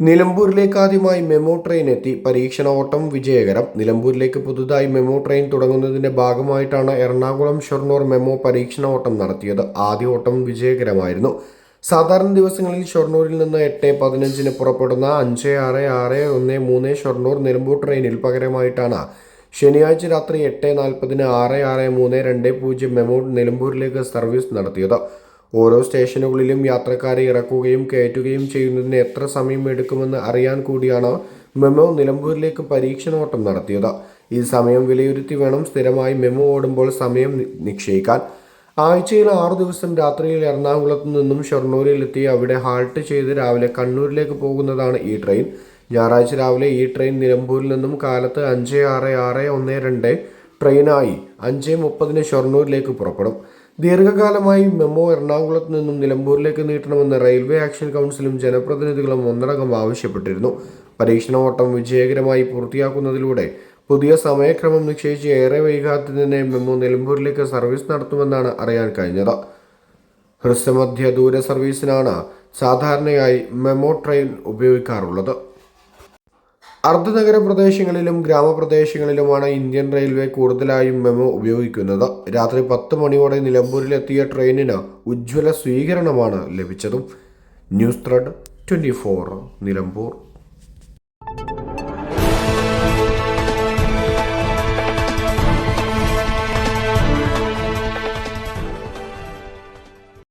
നിലമ്പൂരിലേക്ക് ആദ്യമായി memo train എത്തി. പരീക്ഷണ ഓട്ടം വിജയകരം. നിലമ്പൂരിലേക്ക് പുതുതായി മെമോ ട്രെയിൻ തുടങ്ങുന്നതിന്റെ ഭാഗമായിട്ടാണ് എറണാകുളം ഷൊർണൂർ മെമോ പരീക്ഷണ ഓട്ടം നടത്തിയത്. ആദ്യ ഓട്ടം വിജയകരമായിരുന്നു. സാധാരണ ദിവസങ്ങളിൽ ഷൊർണൂരിൽ നിന്ന് എട്ട് പതിനഞ്ചിന് പുറപ്പെടുന്ന അഞ്ച് ആറ് ആറ് ഒന്ന് മൂന്ന് ഷൊർണൂർ നിലമ്പൂർ ട്രെയിനിൽ പകരമായിട്ടാണ്. ശനിയാഴ്ച രാത്രി എട്ട് നാൽപ്പതിന് ആറ് ആറ് മൂന്ന് രണ്ട് പൂജ്യം മെമോ നിലമ്പൂരിലേക്ക് സർവീസ് നടത്തിയത്. ഓരോ സ്റ്റേഷനുകളിലും യാത്രക്കാരെ ഇറക്കുകയും കയറ്റുകയും ചെയ്യുന്നതിന് എത്ര സമയം എടുക്കുമെന്ന് അറിയാൻ കൂടിയാണ് മെമോ നിലമ്പൂരിലേക്ക് പരീക്ഷണോട്ടം നടത്തിയത്. ഈ സമയം വിലയിരുത്തി വേണം സ്ഥിരമായി മെമോ ഓടുമ്പോൾ സമയം നിശ്ചയിക്കാൻ. ആഴ്ചയിൽ ആറു ദിവസം രാത്രിയിൽ എറണാകുളത്ത് നിന്നും ഷൊർണൂരിൽ എത്തി അവിടെ ഹാൾട്ട് ചെയ്ത് രാവിലെ കണ്ണൂരിലേക്ക് പോകുന്നതാണ് ഈ ട്രെയിൻ. ഞായറാഴ്ച രാവിലെ ഈ ട്രെയിൻ നിലമ്പൂരിൽ നിന്നും കാലത്ത് അഞ്ച് ആറ് ആറ് ഒന്ന് രണ്ട് ട്രെയിനായി. അഞ്ച് മുപ്പതിന് ഷൊർണൂരിലേക്ക് പുറപ്പെടും. ദീർഘകാലമായി മെമ്മോ എറണാകുളത്ത് നിന്നും നിലമ്പൂരിലേക്ക് നീട്ടണമെന്ന് റെയിൽവേ ആക്ഷൻ കൗൺസിലും ജനപ്രതിനിധികളും ഒന്നടങ്കം ആവശ്യപ്പെട്ടിരുന്നു. പരീക്ഷണ ഓട്ടം വിജയകരമായി പൂർത്തിയാക്കുന്നതിലൂടെ പുതിയ സമയക്രമം നിശ്ചയിച്ച് ഏറെ വൈകാതെ തന്നെ മെമ്മോ നിലമ്പൂരിലേക്ക് സർവീസ് നടത്തുമെന്നാണ് അറിയാൻ കഴിഞ്ഞത്. ഹ്രസ്വമധ്യ ദൂര സർവീസിനാണ് സാധാരണയായി മെമ്മോ ട്രെയിൻ ഉപയോഗിക്കാറുള്ളത്. അർദ്ധനഗര പ്രദേശങ്ങളിലും ഗ്രാമപ്രദേശങ്ങളിലുമാണ് ഇന്ത്യൻ റെയിൽവേ കൂടുതലായും മെമോ ഉപയോഗിക്കുന്നത്. രാത്രി പത്ത് മണിയോടെ നിലമ്പൂരിലെത്തിയ ട്രെയിനിന് ഉജ്ജ്വല സ്വീകരണമാണ് ലഭിച്ചതും. News thread twenty Nilambur.